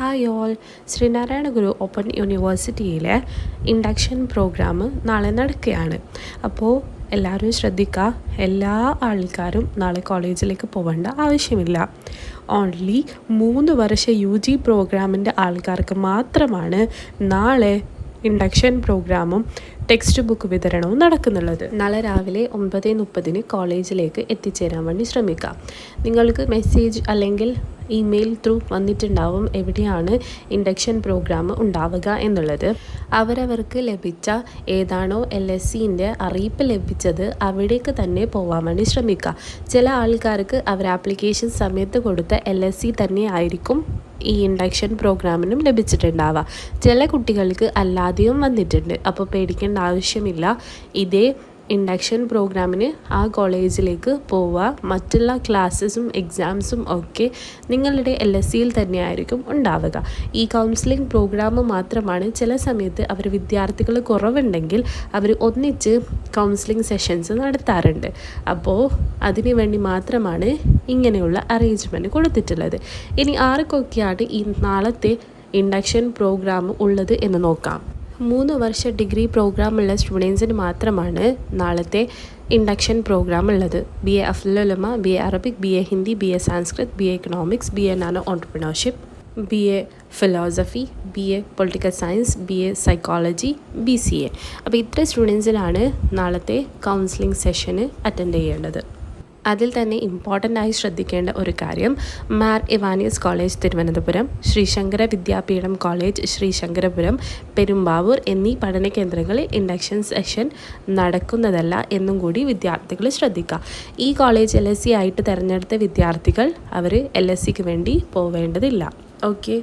Hi all. Sreenarayana Guru open യൂണിവേഴ്സിറ്റിയിലെ induction programme നാളെ നടക്കുകയാണ്. അപ്പോൾ എല്ലാവരും ശ്രദ്ധിക്കുക എല്ലാ ആൾക്കാരും നാളെ കോളേജിലേക്ക് പോകേണ്ട ആവശ്യമില്ല. ഓൺലി മൂന്ന് വർഷ യു ജി പ്രോഗ്രാമിന്റെ ആൾക്കാർക്ക് മാത്രമാണ് നാളെ ഇൻഡക്ഷൻ പ്രോഗ്രാമും ടെക്സ്റ്റ് ബുക്ക് വിതരണവും നടക്കുന്നുള്ളത്. നാളെ രാവിലെ ഒമ്പത് മുപ്പതിന് കോളേജിലേക്ക് എത്തിച്ചേരാൻ വേണ്ടി ശ്രമിക്കാം. നിങ്ങൾക്ക് മെസ്സേജ് അല്ലെങ്കിൽ ഇമെയിൽ ത്രൂ വന്നിട്ടുണ്ടാവും എവിടെയാണ് ഇൻഡക്ഷൻ പ്രോഗ്രാം ഉണ്ടാവുക എന്നുള്ളത്. അവരവർക്ക് ലഭിച്ച ഏതാണോ എൽ എസ് സിന്റെ അറിയിപ്പ് ലഭിച്ചത് അവിടേക്ക് തന്നെ പോകാൻ വേണ്ടി ശ്രമിക്കുക ചില ആൾക്കാർക്ക് അവർ ആപ്ലിക്കേഷൻ സമയത്ത് കൊടുത്ത എൽ എസ് സി തന്നെ ആയിരിക്കും ഈ ഇൻഡക്ഷൻ പ്രോഗ്രാമിനും ലഭിച്ചിട്ടുണ്ടാവുക. ചില കുട്ടികൾക്ക് അല്ലാതെയും വന്നിട്ടുണ്ട്. അപ്പോൾ പേടിക്കേണ്ട ആവശ്യമില്ല. ഇതേ ഇൻഡക്ഷൻ പ്രോഗ്രാമിന് ആ കോളേജിലേക്ക് പോവുക. മറ്റുള്ള ക്ലാസ്സസും എക്സാംസും ഒക്കെ നിങ്ങളുടെ എൽ എസ് സിയിൽ തന്നെയായിരിക്കും ഉണ്ടാവുക. ഈ കൗൺസിലിംഗ് പ്രോഗ്രാം മാത്രമാണ് ചില സമയത്ത് അവർ വിദ്യാർത്ഥികൾ കുറവുണ്ടെങ്കിൽ അവർ ഒന്നിച്ച് കൗൺസിലിംഗ് സെഷൻസ് നടത്താറുണ്ട്. അപ്പോൾ അതിനു വേണ്ടി മാത്രമാണ് ഇങ്ങനെയുള്ള അറേഞ്ച്മെന്റ് കൊടുത്തിട്ടുള്ളത്. ഇനി ആർക്കൊക്കെയാണ് ഈ നാളത്തെ ഇൻഡക്ഷൻ പ്രോഗ്രാം ഉള്ളത് എന്ന് നോക്കാം. മൂന്ന് വർഷ ഡിഗ്രി പ്രോഗ്രാം പ്രോഗ്രാമുള്ള സ്റ്റുഡൻസിന് മാത്രമാണ് നാളത്തെ ഇൻഡക്ഷൻ പ്രോഗ്രാം ഉള്ളത് B A അഫ്ലുലമ B A Arabic B A Hindi B A Sanskrit B A economics B A nano entrepreneurship B A philosophy B A political science B A psychology B C A. അപ്പോൾ ഇത്ര സ്റ്റുഡൻസിനാണ് നാളത്തെ counselling സെഷന് attend ചെയ്യേണ്ടത്. അതിൽ തന്നെ important ആയി ശ്രദ്ധിക്കേണ്ട ഒരു കാര്യം മാർ ഇവാനിയസ് കോളേജ് തിരുവനന്തപുരം ശ്രീശങ്കര വിദ്യാപീഠം കോളേജ് ശ്രീശങ്കരപുരം പെരുമ്പാവൂർ എന്നീ പഠന കേന്ദ്രങ്ങളിൽ ഇൻഡക്ഷൻ സെഷൻ നടക്കുന്നതല്ല എന്നും കൂടി വിദ്യാർത്ഥികൾ ശ്രദ്ധിക്കുക. ഈ കോളേജ് എൽ എസ് സി ആയിട്ട് തിരഞ്ഞെടുത്ത വിദ്യാർത്ഥികൾ അവർ എൽ എസ് സിക്ക് വേണ്ടി പോവേണ്ടതില്ല. ഓക്കെ